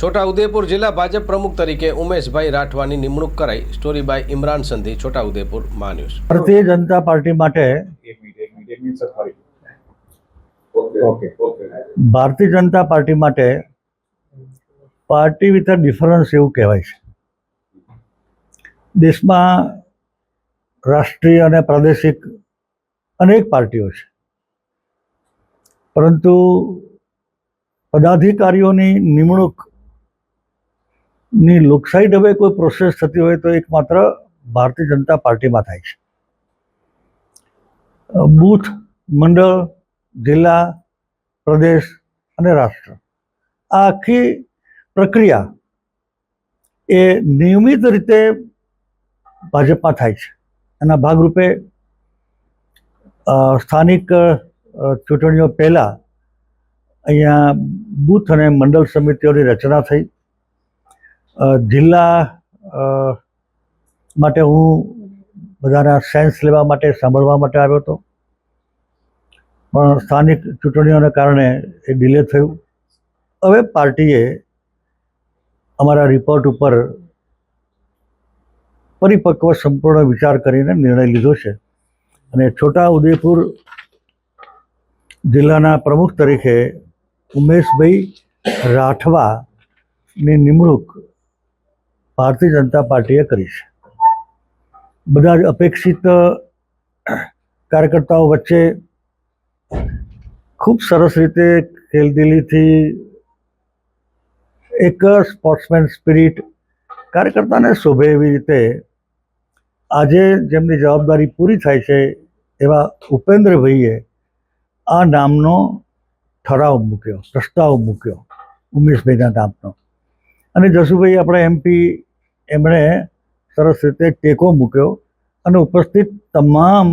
છોટાઉદેપુર જિલ્લા ભાજપ પ્રમુખ તરીકે ઉમેશભાઈ રાઠવાની નિમણૂક કરાઈ. સ્ટોરી બાય ઇમરાન સંધી છોટાઉદેપુર મા ન્યૂઝ. ભારતીય જનતા પાર્ટી માટે ભારતીય જનતા પાર્ટી માટે પાર્ટી વિથ અ ડિફરન્સ એવું કહેવાય છે. દેશમાં રાષ્ટ્રીય અને પ્રાદેશિક અનેક પાર્ટીઓ છે. પરંતુ પદાધિકારીઓની નિમણૂક ની લોકશાહી ઢબે કોઈ પ્રોસેસ થતી હોય તો એકમાત્ર ભારતીય જનતા પાર્ટીમાં થાય છે. બૂથ, મંડળ, જિલ્લા, પ્રદેશ અને રાષ્ટ્ર. આ આખી પ્રક્રિયા એ નિયમિત રીતે ભાજપમાં થાય છે. એના ભાગરૂપે સ્થાનિક ચૂંટણીઓ પહેલાં અહીંયા બૂથ અને મંડળ સમિતિઓની રચના થઈ. જિલ્લા માટે હું બધાના સેન્સ લેવા માટે, સાંભળવા માટે આવ્યો હતો. પણ સ્થાનિક ચૂંટણીઓને કારણે એ ડિલે થયું. હવે પાર્ટીએ અમારા રિપોર્ટ ઉપર પરિપક્વ સંપૂર્ણ વિચાર કરીને નિર્ણય લીધો છે. અને છોટા ઉદેપુર જિલ્લાના પ્રમુખ તરીકે ઉમેશભાઈ રાઠવાની નિમણૂક ભારતીય જનતા પાર્ટીએ કરી છે. બધા જ અપેક્ષિત કાર્યકર્તાઓ વચ્ચે ખૂબ સરસ રીતે ખેલદિલીથી એક સ્પોર્ટ્સમેન સ્પિરિટ કાર્યકર્તાને શોભે એવી રીતે આજે જેમની જવાબદારી પૂરી થાય છે એવા ઉપેન્દ્રભાઈએ આ નામનો ઠરાવ મૂક્યો પ્રસ્તાવ મૂક્યો, ઉમેશભાઈના નામનો. અને જસુભાઈ, આપણા એમપી એમણે સરસ રીતે ટેકો મૂક્યો અને ઉપસ્થિત તમામ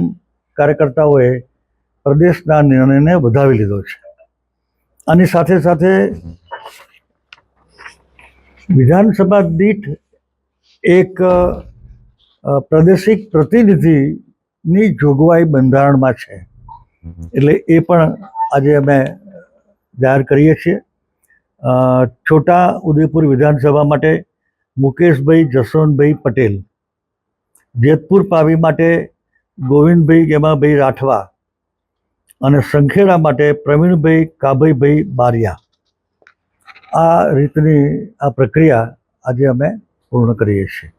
કાર્યકર્તાઓએ પ્રદેશના નિર્ણયને વધાવી લીધો છે. આની સાથે સાથે વિધાનસભા દીઠ એક પ્રાદેશિક પ્રતિનિધિની જોગવાઈ બંધારણમાં છે. એટલે એ પણ આજે અમે જાહેર કરીએ છીએ. છોટા ઉદેપુર વિધાનસભા માટે મુકેશભાઈ જસવંતભાઈ પટેલ. જેતપુર પાવી માટે ગોવિંદભાઈ ગેમાભાઈ રાઠવા અને સંખેડા માટે પ્રવીણભાઈ કાભાઈભાઈ બારિયા. આ રીતની આ પ્રક્રિયા આજે અમે પૂર્ણ કરીએ છીએ.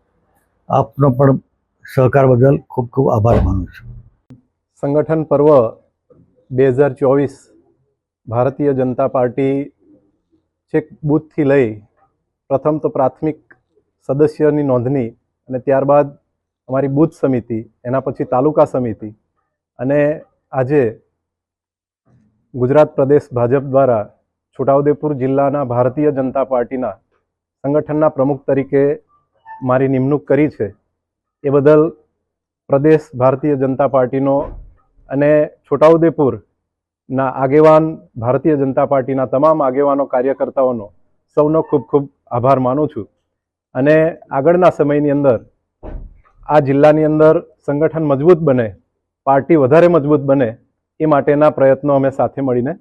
આપનો પણ સહકાર બદલ ખૂબ ખૂબ આભાર માનું છું. સંગઠન પર્વ બે હજાર ચોવીસ ભારતીય જનતા પાર્ટી છેક બૂથથી લઈ પ્રથમ તો પ્રાથમિક સદસ્યની નોંધણી અને ત્યારબાદ અમારી બૂથ સમિતિ, એના પછી તાલુકા સમિતિ અને આજે ગુજરાત પ્રદેશ ભાજપ દ્વારા છોટાઉદેપુર જિલ્લાના ભારતીય જનતા પાર્ટીના સંગઠનના પ્રમુખ તરીકે મારી નિમણૂક કરી છે. એ બદલ પ્રદેશ ભારતીય જનતા પાર્ટીનો અને છોટાઉદેપુરના આગેવાન ભારતીય જનતા પાર્ટીના તમામ આગેવાનો, કાર્યકર્તાઓનો સૌનો ખૂબ ખૂબ આભાર માનું છું. અને આગળના સમયની અંદર આ જિલ્લાની અંદર સંગઠન મજબૂત બને, પાર્ટી વધારે મજબૂત બને, એ માટેના પ્રયત્નો અમે સાથે મળીને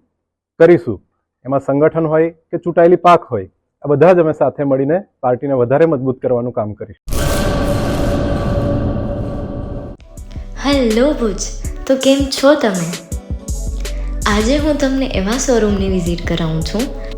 કરીશું. એમાં સંગઠન હોય કે ચૂંટાયેલી પાક હોય, આ બધા જ અમે સાથે મળીને પાર્ટીને વધારે મજબૂત કરવાનું કામ કરીશું. હેલો ભુજ, તો કેમ છો તમે? આજે હું તમને એવા શોરૂમની વિઝિટ કરાવું છું